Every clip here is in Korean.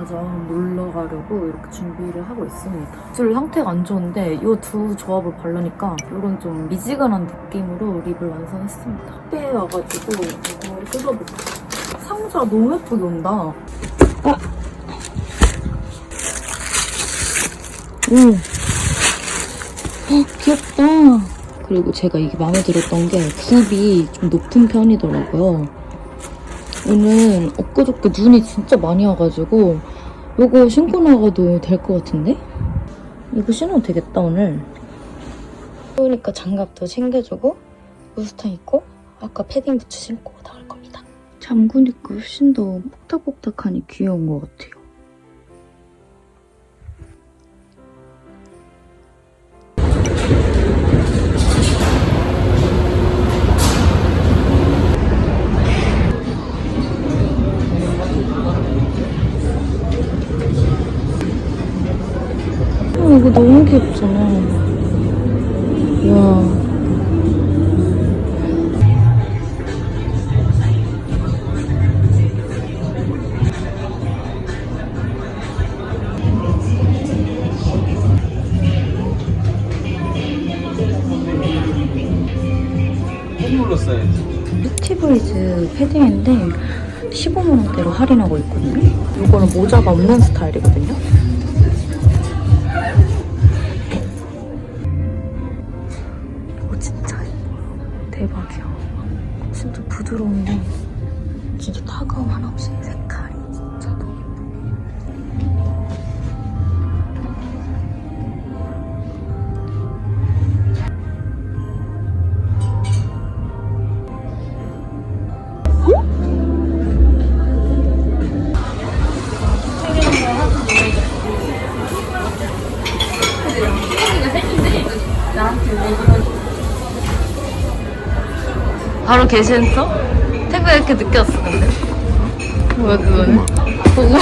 현대백화점 놀러 가려고 이렇게 준비를 하고 있습니다. 줄 형태가 안 좋은데 이 두 조합을 바르니까 이런 좀 미지근한 느낌으로 립을 완성했습니다. 때 와가지고 이거 뜯어볼게요. 상자 너무 예쁘게 온다. 아! 오! 어, 귀엽다. 그리고 제가 이게 마음에 들었던 게 굽이 좀 높은 편이더라고요. 오늘 엊그저께 눈이 진짜 많이 와가지고 이거 신고 나가도 될 것 같은데? 이거 신어도 되겠다 오늘. 그러니까 장갑도 챙겨주고 우스탕 입고 아까 패딩 부츠 신고 나갈 겁니다. 잠그니까 훨씬 더 폭닥폭닥하니 귀여운 것 같아요. 너무 귀엽잖아. 써야지. 스티브리즈 패딩인데 15만원대로 할인하고 있거든요. 이거는 모자가 없는 스타일이거든요. 대박이야. 진짜 부드러운데 진짜 타감 하나 없이 색깔 바로 게시했어? 태그가 이렇게 늦게 왔어 근데. 뭐야 그거는? 보고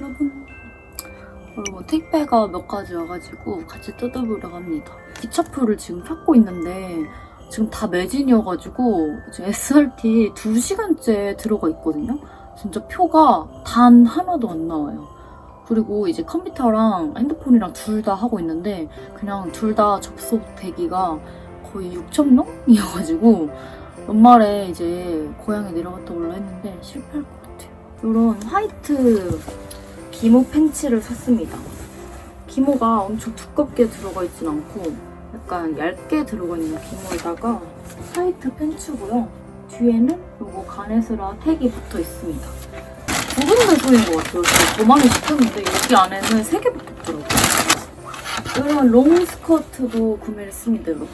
여러분 여러분 택배가 몇 가지 와가지고 같이 뜯어보려고 합니다. 기차표를 지금 찾고 있는데 지금 다 매진이어가지고 지금 SRT 2시간째 들어가 있거든요? 진짜 표가 단 하나도 안 나와요 그리고 이제 컴퓨터랑 핸드폰이랑 둘 다 하고 있는데 그냥 둘 다 접속 대기가 거의 6,000명이어가지고 연말에 이제 고향에 내려갔다 올라 했는데 실패할 것 같아요. 이런 화이트 기모 팬츠를 샀습니다. 기모가 엄청 두껍게 들어가 있진 않고 약간 얇게 들어가 있는 기모에다가 화이트 팬츠고요. 뒤에는 요거 가네스라 택이 붙어 있습니다. 두 군데 소인 것 같아요. 많이 시켰는데 여기 안에는 세개 붙었더라고요. 이런 롱 스커트도 구매를 했습니다, 여러분.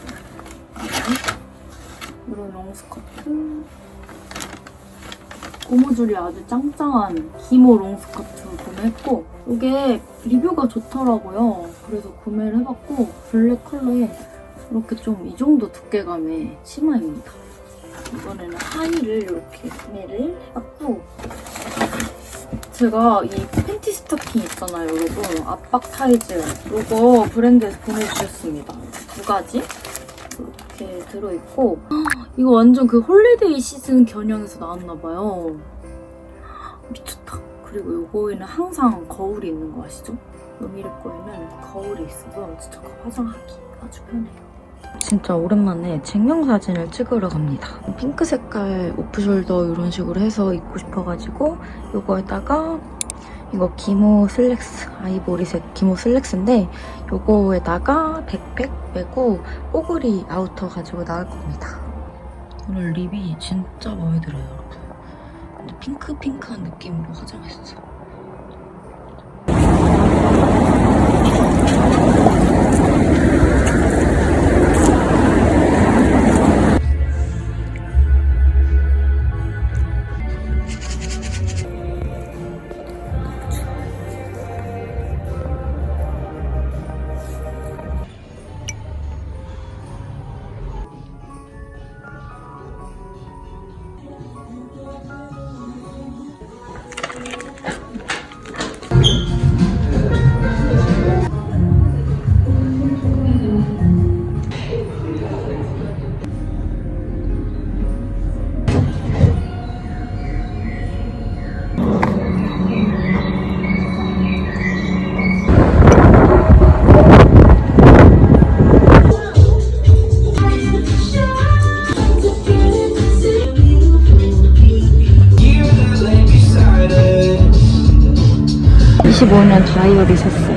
이런 롱 스커트. 고무줄이 아주 짱짱한 기모 롱 스커트 구매했고 이게 리뷰가 좋더라고요. 그래서 구매를 해봤고 블랙 컬러에 이렇게 좀 이 정도 두께감의 치마입니다. 이번에는 하의를 이렇게 구매를 해봤고 제가 이 팬티 스타킹 있잖아요, 여러분. 압박 타이즈. 이거 브랜드에서 보내주셨습니다. 두 가지. 이렇게 들어있고. 이거 완전 그 홀리데이 시즌 겨냥해서 나왔나봐요. 미쳤다. 그리고 요거에는 항상 거울이 있는 거 아시죠? 요미르 거에는 거울이 있어서 진짜 화장하기 아주 편해요. 진짜 오랜만에 증명사진을 찍으러 갑니다. 핑크 색깔 오프숄더 이런 식으로 해서 입고 싶어가지고 요거에다가 이거 기모 슬랙스 아이보리색 기모 슬랙스인데 요거에다가 백팩 메고 뽀글이 아우터 가지고 나갈 겁니다. 오늘 립이 진짜 마음에 들어요 여러분. 핑크핑크한 느낌으로 화장했어요. 2025년 다이어리 샀어요.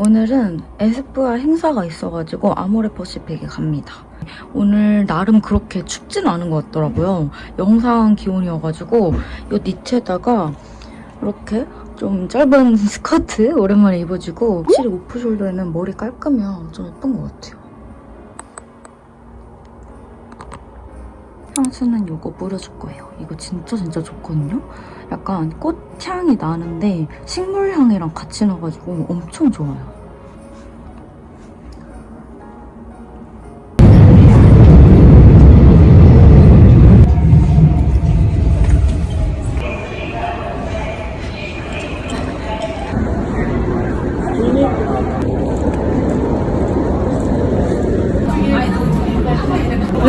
오늘은 에스쁘아 행사가 있어가지고 아모레 퍼시픽에 갑니다. 오늘 나름 그렇게 춥진 않은 것 같더라고요. 영상 기온이어가지고 이 니트에다가 이렇게 좀 짧은 스커트 오랜만에 입어주고 확실히 오프숄더에는 머리 깔끔면 좀 예쁜 것 같아요. 향수는 이거 뿌려줄 거예요. 이거 진짜 진짜 좋거든요. 약간 꽃향이 나는데 식물향이랑 같이 나가지고 엄청 좋아요.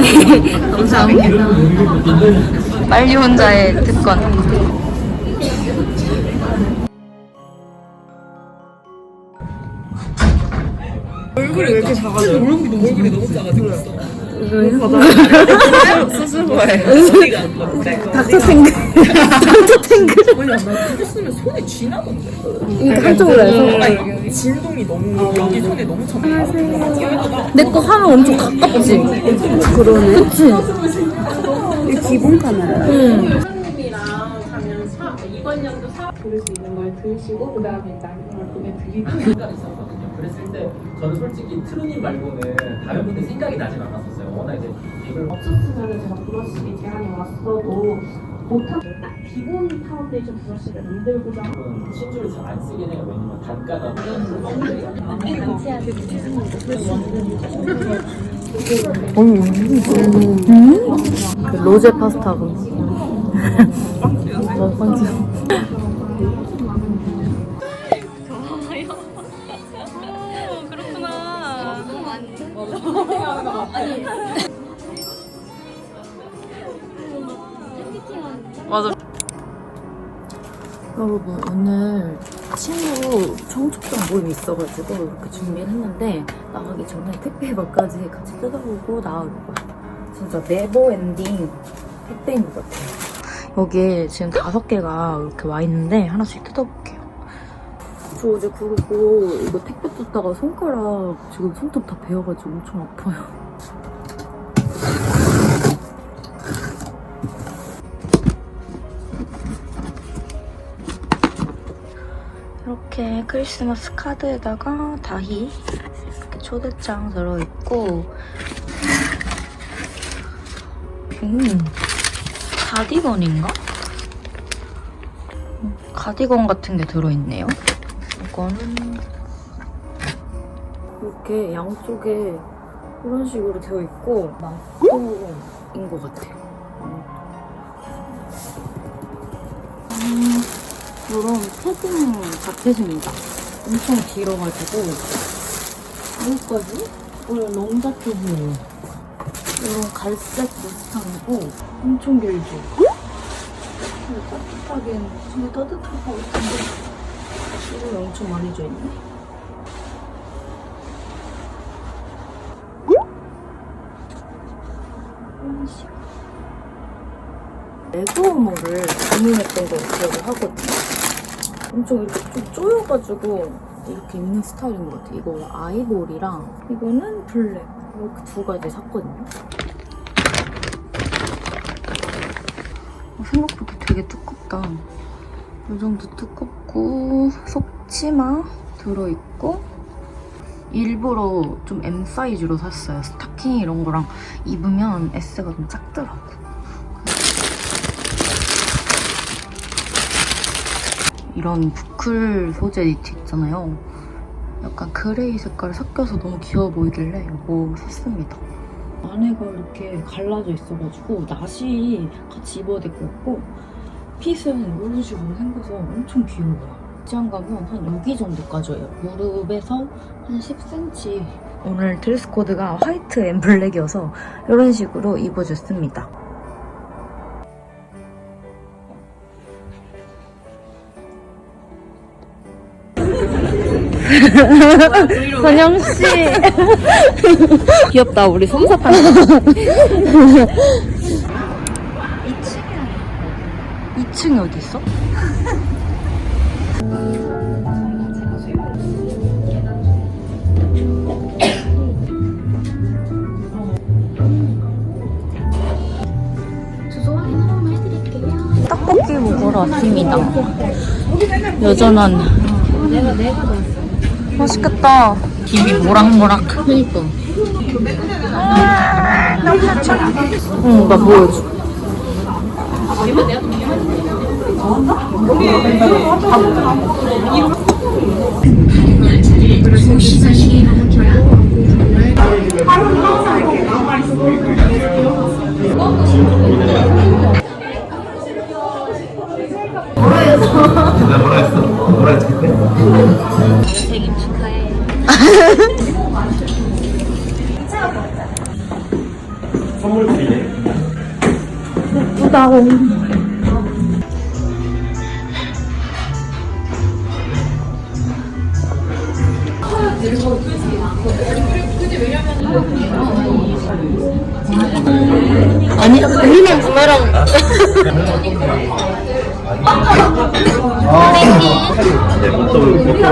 감사합니다. 빨리 혼자의 특권. 얼굴이 왜 이렇게 작아져? 얼굴이 너무 있어. 안 맞대? 닥터탱글. 닥터탱글. 아니야 나 그거 쓰면 손이 쥐나던데. 이거 한쪽으로 해서. 아니 진동이 너무 여기 손에 너무 차. 내거 하면 엄청 가깝지? 그러네. 그치? 기본 카메라. 응. 이랑 가면 사, 이번 연도 사 들을 수 있는 걸 들으시고 그 다음에 일단 이걸 보내 드리고 있었거든요. 그랬을 때 저는 솔직히 트루님 말고는 다른 분들 생각이 나진 않았었어요. 워낙 이제 이걸 없었으면 제가 브러쉬 제안이 왔어도 못한 딱 기본 파운데이션 브러쉬를 만들고자 신주를 잘 안 쓰긴 해요. 왜냐면 단가가 음? 그 로제 파스타고. 첫 맞아. 여러분 오늘 친구 청첩장 모임이 있어가지고 이렇게 준비를 했는데 나가기 전에 택배 몇 가지 같이 뜯어보고 나올 거예요. 진짜 네버 엔딩 택배인 것 같아요. 여기 지금 다섯 개가 이렇게 와 있는데 하나씩 뜯어볼게요. 저 어제 그리고 이거 택배 뜯다가 손가락 지금 손톱 다 베어가지고 엄청 아파요. 이렇게 크리스마스 카드에다가 다희 이렇게 초대장 들어있고 음 가디건인가? 음, 가디건 같은 게 들어있네요 이 거는 이렇게 양쪽에 이런 식으로 되어 있고 망토인 것 같아요 음, 이런 패딩 자켓입니다. 엄청 길어가지고 여기까지 원래 롱 자켓이에요. 이런 갈색 무스탕이고 엄청 길죠. 따뜻하긴 되게 따뜻할 것 같은데 이거 엄청 많이 져 있네. 이런 식으로. 레그워머를 주문했던 걸 기억을 하거든요. 엄청 이렇게 좀 쪼여가지고 이렇게 입는 스타일인 것 같아요. 이거 아이보리랑 이거는 블랙 이렇게 두 가지 샀거든요. 어, 생각보다 되게 두껍다. 이 정도 두껍 고 속치마 들어있고 일부러 좀 M 사이즈로 샀어요. 스타킹 이런 거랑 입으면 S가 좀 작더라고. 이런 부클 소재 니트 있잖아요. 약간 그레이 색깔 섞여서 너무 귀여워 보이길래 이거 샀습니다. 안에가 이렇게 갈라져 있어가지고 나시 같이 입어야 될 것 같고 핏은 이런 식으로 생겨서 엄청 귀여워요. 시장 가면 한 여기 정도까지 해요. 무릎에서 한 10cm. 오늘 드레스 코드가 화이트 앤 블랙이어서 이런 식으로 입어줬습니다. 선영 씨. 귀엽다. 우리 솜사탕. 2층이 어디 있어? 떡볶이 먹으러 왔습니다. 여전한. 맛있겠다. 김이 모락모락. 그니까. 응, 나 보여줘. 선물 드리네. 예쁘다. 아니, 우리만 구매랑. 네, 보통 보통